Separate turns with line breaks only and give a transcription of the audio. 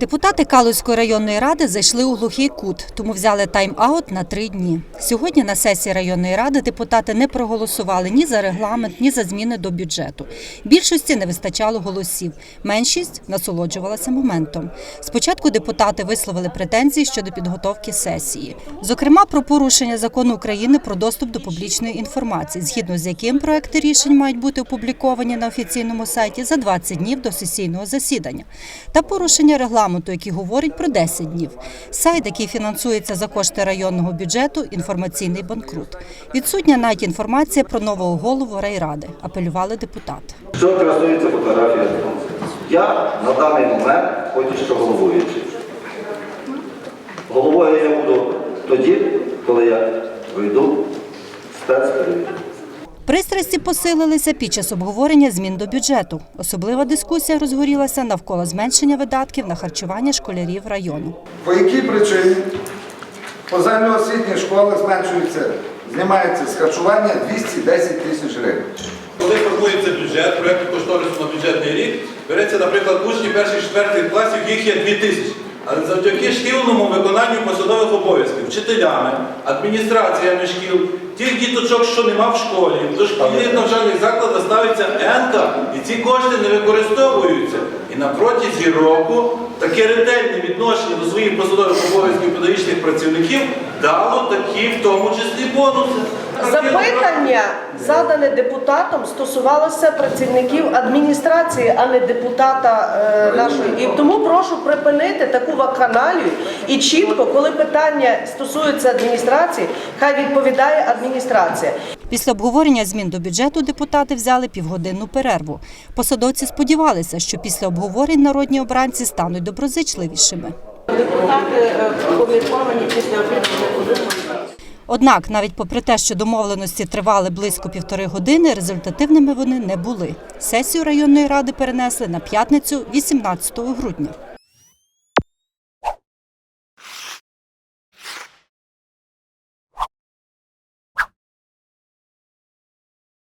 Депутати Калузької районної ради зайшли у глухий кут, тому взяли тайм-аут на три дні. Сьогодні на сесії районної ради депутати не проголосували ні за регламент, ні за зміни до бюджету. Більшості не вистачало голосів. Меншість насолоджувалася моментом. Спочатку депутати висловили претензії щодо підготовки сесії, зокрема про порушення закону України про доступ до публічної інформації, згідно з яким проекти рішень мають бути опубліковані на офіційному сайті за 20 днів до сесійного засідання, та порушення регламенту, який говорить про 10 днів. Сайт, який фінансується за кошти районного бюджету, інформаційний банкрут. Відсутня навіть інформація про нового голову райради. Апелювали депутати.
Що стосується фотографії, я на даний момент поки що головуючий. Головою я буду тоді, коли я вийду з спецперевірку.
Пристрасті посилилися під час обговорення змін до бюджету. Особлива дискусія розгорілася навколо зменшення видатків на харчування школярів району.
По якій причині по загальноосвітній школи зменшується, знімається з харчування 210 тисяч гривень.
Коли формується бюджет, проєкт кошторису на бюджетний рік, береться, наприклад, учні перших четвертих класів, їх є 2 тисячі. Але завдяки шкільному виконанню посадових обов'язків, вчителями, адміністраціями шкіл, тих діточок, що нема в школі, до шкільних навчальних закладів ставиться енка, і ці кошти не використовуються. І на протязі року таке ретельне відношення до своїх посадових обов'язків педагогічних працівників дало такі, в тому числі, бонуси.
Запитання, задане депутатом, стосувалося працівників адміністрації, а не депутата е, нашої. І тому прошу припинити таку вакханалію і чітко, коли питання стосується адміністрації, хай відповідає адміністрація.
Після обговорення змін до бюджету депутати взяли півгодинну перерву. Посадовці сподівалися, що після обговорень народні обранці стануть доброзичливішими.
Депутати помірковані після обіду.
Однак, навіть попри те, що домовленості тривали близько півтори години, результативними вони не були. Сесію районної ради перенесли на п'ятницю, 18 грудня.